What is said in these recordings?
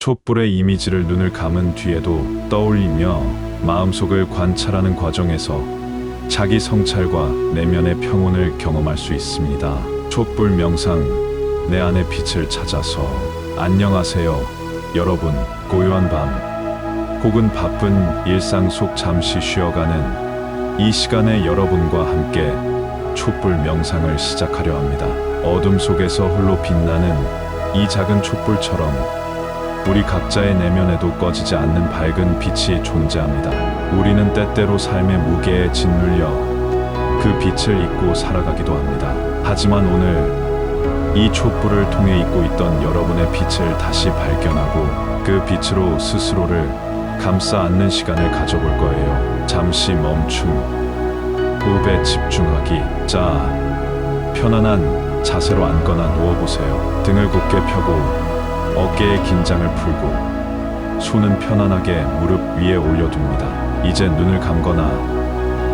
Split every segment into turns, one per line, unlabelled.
촛불의 이미지를 눈을 감은 뒤에도 떠올리며 마음속을 관찰하는 과정에서 자기 성찰과 내면의 평온을 경험할 수 있습니다. 촛불 명상 내 안의 빛을 찾아서 안녕하세요 여러분 고요한 밤 혹은 바쁜 일상 속 잠시 쉬어가는 이 시간에 여러분과 함께 촛불 명상을 시작하려 합니다. 어둠 속에서 홀로 빛나는 이 작은 촛불처럼 우리 각자의 내면에도 꺼지지 않는 밝은 빛이 존재합니다. 우리는 때때로 삶의 무게에 짓눌려 그 빛을 잊고 살아가기도 합니다. 하지만 오늘 이 촛불을 통해 잊고 있던 여러분의 빛을 다시 발견하고 그 빛으로 스스로를 감싸 안는 시간을 가져볼 거예요. 잠시 멈춤, 호흡에 집중하기. 자, 편안한 자세로 앉거나 누워보세요. 등을 곧게 펴고 어깨의 긴장을 풀고 손은 편안하게 무릎 위에 올려둡니다. 이제 눈을 감거나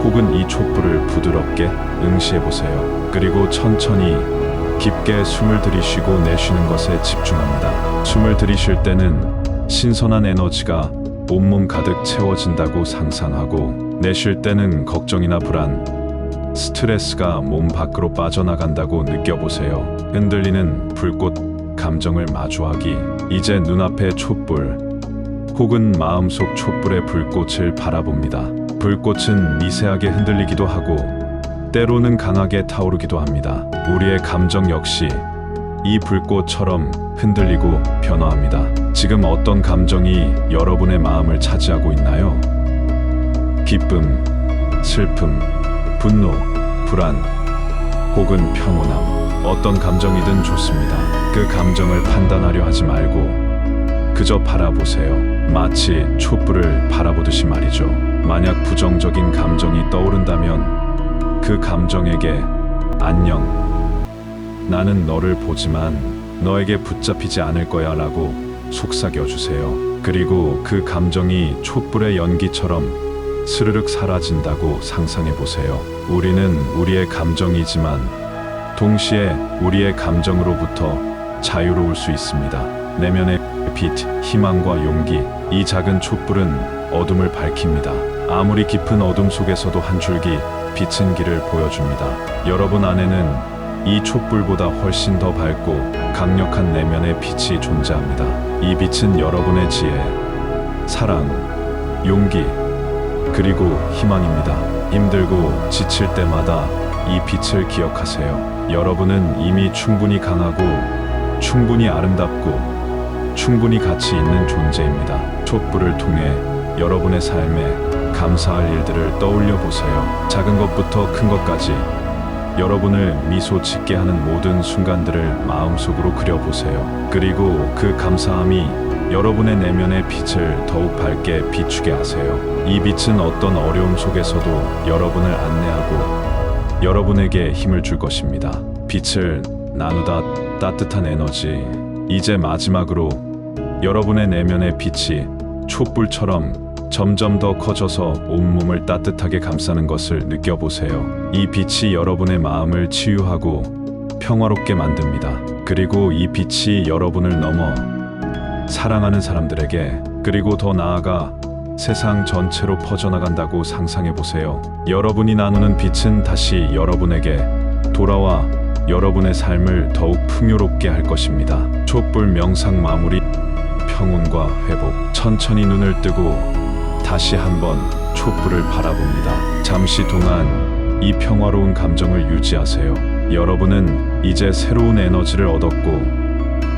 혹은 이 촛불을 부드럽게 응시해 보세요. 그리고 천천히 깊게 숨을 들이쉬고 내쉬는 것에 집중합니다. 숨을 들이쉴 때는 신선한 에너지가 온몸 가득 채워진다고 상상하고 내쉴 때는 걱정이나 불안, 스트레스가 몸 밖으로 빠져나간다고 느껴보세요. 흔들리는 불꽃 감정을 마주하기. 이제 눈앞의 촛불 혹은 마음속 촛불의 불꽃을 바라봅니다. 불꽃은 미세하게 흔들리기도 하고 때로는 강하게 타오르기도 합니다. 우리의 감정 역시 이 불꽃처럼 흔들리고 변화합니다. 지금 어떤 감정이 여러분의 마음을 차지하고 있나요? 기쁨, 슬픔, 분노, 불안, 혹은 평온함. 어떤 감정이든 좋습니다. 그 감정을 판단하려 하지 말고 그저 바라보세요. 마치 촛불을 바라보듯이 말이죠. 만약 부정적인 감정이 떠오른다면 그 감정에게 안녕. 나는 너를 보지만 너에게 붙잡히지 않을 거야 라고 속삭여 주세요. 그리고 그 감정이 촛불의 연기처럼 스르륵 사라진다고 상상해 보세요. 우리는 우리의 감정이지만 동시에 우리의 감정으로부터 자유로울 수 있습니다. 내면의 빛, 희망과 용기, 이 작은 촛불은 어둠을 밝힙니다. 아무리 깊은 어둠 속에서도 한 줄기 빛은 길을 보여줍니다. 여러분 안에는 이 촛불보다 훨씬 더 밝고 강력한 내면의 빛이 존재합니다. 이 빛은 여러분의 지혜, 사랑, 용기, 그리고 희망입니다. 힘들고 지칠 때마다 이 빛을 기억하세요. 여러분은 이미 충분히 강하고 충분히 아름답고 충분히 가치 있는 존재입니다. 촛불을 통해 여러분의 삶에 감사할 일들을 떠올려 보세요. 작은 것부터 큰 것까지 여러분을 미소 짓게 하는 모든 순간들을 마음속으로 그려보세요. 그리고 그 감사함이 여러분의 내면의 빛을 더욱 밝게 비추게 하세요. 이 빛은 어떤 어려움 속에서도 여러분을 안내하고 여러분에게 힘을 줄 것입니다. 빛을 나누다 따뜻한 에너지. 이제 마지막으로 여러분의 내면의 빛이 촛불처럼 점점 더 커져서 온몸을 따뜻하게 감싸는 것을 느껴보세요. 이 빛이 여러분의 마음을 치유하고 평화롭게 만듭니다. 그리고 이 빛이 여러분을 넘어 사랑하는 사람들에게 그리고 더 나아가 세상 전체로 퍼져나간다고 상상해 보세요. 여러분이 나누는 빛은 다시 여러분에게 돌아와 여러분의 삶을 더욱 풍요롭게 할 것입니다. 촛불 명상 마무리 평온과 회복. 천천히 눈을 뜨고 다시 한번 촛불을 바라봅니다. 잠시 동안 이 평화로운 감정을 유지하세요. 여러분은 이제 새로운 에너지를 얻었고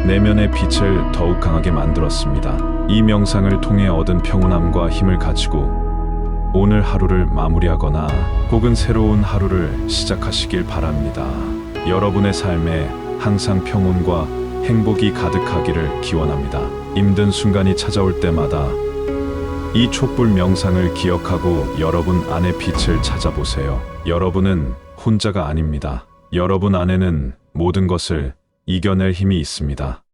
내면의 빛을 더욱 강하게 만들었습니다. 이 명상을 통해 얻은 평온함과 힘을 가지고 오늘 하루를 마무리하거나 혹은 새로운 하루를 시작하시길 바랍니다. 여러분의 삶에 항상 평온과 행복이 가득하기를 기원합니다. 힘든 순간이 찾아올 때마다 이 촛불 명상을 기억하고 여러분 안의 빛을 찾아보세요. 여러분은 혼자가 아닙니다. 여러분 안에는 모든 것을 이겨낼 힘이 있습니다.